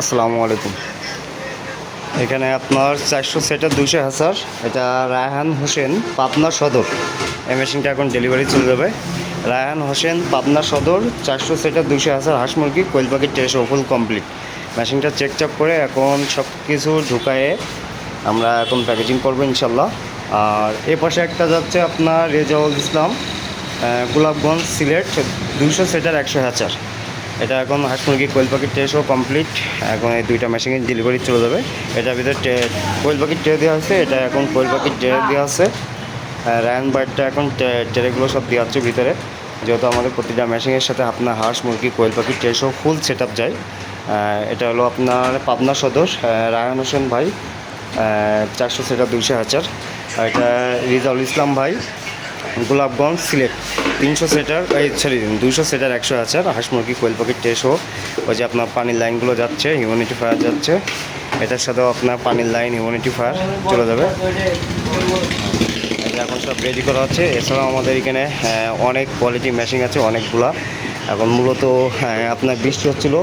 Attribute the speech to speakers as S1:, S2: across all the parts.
S1: আসসালামু আলাইকুম। এখানে আপনার চারশো সেটের দুইশো হাজার এটা রায়হান হোসেন, পাবনা সদর। এই মেশিনটা এখন ডেলিভারি চলে যাবে। রায়হান হোসেন, পাবনা সদর, চারশো সেটের দুইশো হাজার হাঁস মুরগি, কোয়েল পাখির টেস্ট ফুল কমপ্লিট মেশিনটা চেক চাপ করে এখন সব কিছু ঢুকায়ে আমরা এখন প্যাকেজিং করব ইনশাল্লাহ। আর এ পাশে একটা যাচ্ছে আপনার রেজাউল ইসলাম গোলাপগঞ্জ সিলেট, দুইশো সেটার একশো হাজার এটা এখন হাঁস মুরগি কোয়েল পাখির ট্রেসও কমপ্লিট এখন এই দুইটা মেশিনের ডেলিভারি চলে যাবে। এটার ভিতরে কোয়েল পাখির ট্রে দেওয়া হয়েছে এটা এখন কোয়েল পাখির ট্রে দেওয়া আছে। রায়ন বার্ডটা এখন ট্রেগুলো সব দেওয়া হচ্ছে ভিতরে। যেহেতু আমাদের প্রতিটা মেশিনের সাথে আপনার হাঁস মুরগি কোয়েল পাখির ট্রেসও ফুল সেট আপ যায় এটা হলো আপনার পাবনা সদর রায়ন হোসেন ভাই চারশো সেটা দুইশো হাজার। আর এটা রিজাউল ইসলাম ভাই গোলাপগঞ্জ সিলেট তিনশো সেটার, এই সরি দুশো সেটার একশো আছে। আর হাঁস মুরগি কোয়েল পাখির টেসও ওই যে আপনার পানির লাইনগুলো যাচ্ছে হিউম্যানিটি ফায়ার যাচ্ছে, এটার সাথেও আপনার পানির লাইন হিউম্যানিটি ফায়ার চলে যাবে। এখন সব রেডি করা হচ্ছে, এছাড়াও আমাদের এখানে অনেক কোয়ালিটি মেশিন আছে, অনেকগুলা। এখন মূলত আপনার বৃষ্টি হচ্ছিল,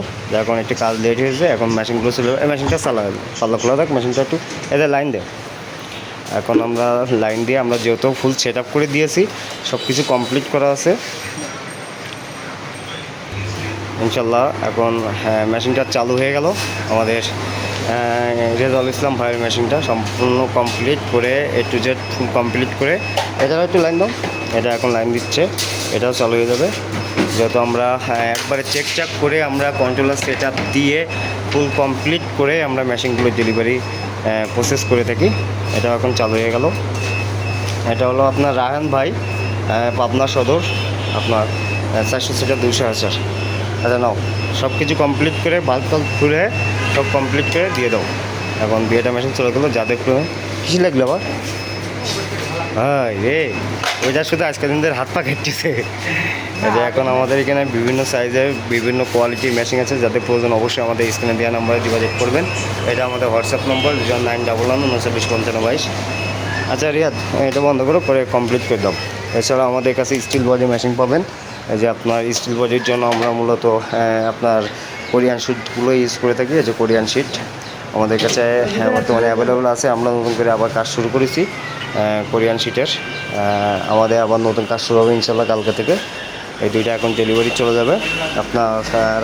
S1: এখন একটু কাজ লেট হয়েছে, এখন মেশিনগুলো ছিল এই মেশিনটা চালা পাল্লা খোলা থাক মেশিনটা একটু এদের লাইন দেয় এখন আমরা লাইন দিয়ে আমরা যেহেতু ফুল সেট করে দিয়েছি সব কিছু কমপ্লিট করা আছে। ইনশাল্লাহ এখন হ্যাঁ মেশিনটা চালু হয়ে গেল। আমাদের রেজাউল ইসলাম ভাইয়ের মেশিনটা সম্পূর্ণ কমপ্লিট করে A to Z full complete করে। এটাও একটু লাইন দাও। এটা এখন লাইন দিচ্ছে। এটাও চালু হয়ে যাবে। যেহেতু আমরা হ্যাঁ, একবারে চেক চাক করে আমরা কন্ট্রোলার সেট দিয়ে ফুল কমপ্লিট করে আমরা মেশিনগুলো ডেলিভারি প্রসেস করে থাকি। এটা এখন চালু হয়ে গেল। এটা হলো আপনার রায়হান ভাই পাবনা সদর, আপনার চারশো সিটার দুশো হাজার। আচ্ছা নাও সব কিছু কমপ্লিট করে বাল্ব টাল্ব খুলে সব কমপ্লিট করে দিয়ে দাও। এখন বিয়েটা মেশিন চলে গেলো যাদের কী লাগল আবার? হ্যাঁ রে ওইটা শুধু আজকের দিনদের হাত পা এই যে এখন আমাদের এখানে বিভিন্ন সাইজের বিভিন্ন কোয়ালিটির মেশিন আছে যাতে প্রয়োজন অবশ্যই আমাদের স্ক্রিনে দেওয়া নাম্বারে যোগাযোগ করবেন। এটা আমাদের WhatsApp number nine double one উনচল্লিশ পঞ্চান্ন বাইশ আচ্ছা রিয়াদ এটা বন্ধ করো করে কমপ্লিট করে দাও। এছাড়া আমাদের কাছে স্টিল বডি মেশিন পাবেন। যে আপনার স্টিল বডির জন্য আমরা মূলত আপনার কোরিয়ান শিটগুলো ইউজ করে থাকি এই যে কোরিয়ান শিট আমাদের কাছে হ্যাঁ, বর্তমানে অ্যাভেলেবেল আছে আমরা নতুন করে আবার কাজ শুরু করেছি কোরিয়ান শিটের আমাদের আবার নতুন কাজ শুরু হবে ইনশাল্লাহ কালকে থেকে। এই দুইটা এখন ডেলিভারি চলে যাবে। আপনার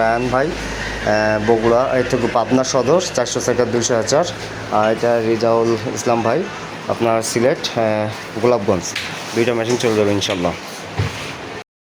S1: রায়ান ভাই বগুড়া, এই থেকে পাবনা সদর, চারশো সেটার দুশো হাজার। আর এটা রিজাউল ইসলাম ভাই, আপনার সিলেট গোলাপগঞ্জ। দুইটা মেশিন চলে যাবে ইনশাল্লাহ